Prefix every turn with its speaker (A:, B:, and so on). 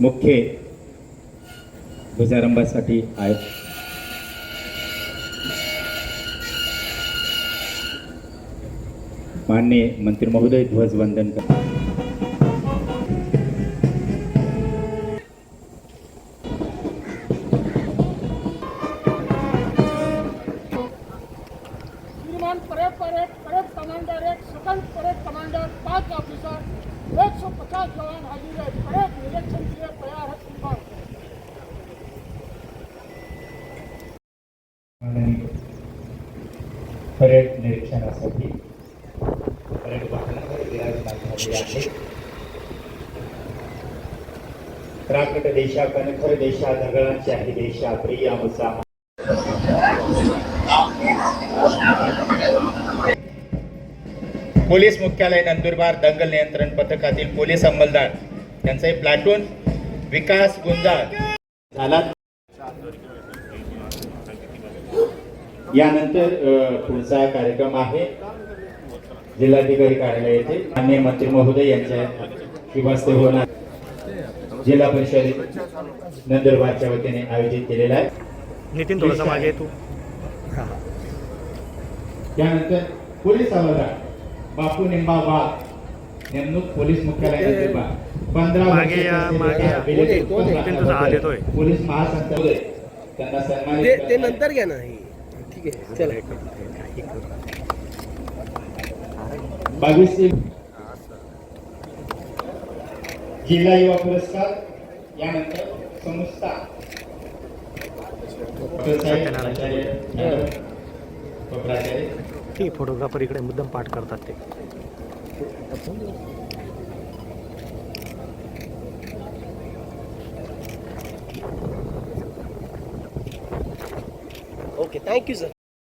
A: मुख्य ध्वजारंभासाठी आहेत मान्य मंत्री महोदय ध्वजवंदन करतात.
B: श्रीमान परेड परेड परेड कमांडर एक सेकंड परेड कमांडर पांच ऑफिसर एक सौ पचास जवान हाजिर है परेड निरीक्षण के लिए तैयार है श्रीमान
A: परेड निरीक्षणासाठी परेड वाहनावर विराजमान झाले आहे. राकट देशा कणखर देशा दगडांच्या देशा प्रिया मुसा पोलीस मुख्यालय नंदुरबार दंगल नियंत्रण पथकातील पोलीस अंमलदार यांचे प्लाटून विकास गुंजाळ. झाला यानंतर पुढचा कार्यक्रम आहे. जिल्हाधिकारी कार्यालय येथे मान्य मंत्री महोदय यांच्या शुभास्ते होणार. जिल्हा परिषद नंदुरबारच्या वतीने आयोजित केलेला आहे.
C: नितीन थोडासा मागे तू.
A: त्यानंतर पोलीस हवालदार बापू निंबा वाघ नेमणूक पोलीस मुख्यालय नंदुरबार पंधरा. पोलीस महासंचालक त्यांना
D: ते
A: सन्मानित
D: ते नंतर घ्या ना. ठीक आहे चला.
A: बावीसशे जिल्हा युवा पुरस्कार यानंतर संस्था. प्राचार्य
C: की फोटोग्राफर इकडे मुद्दाम पाठ करतात ते.
D: Okay thank you sir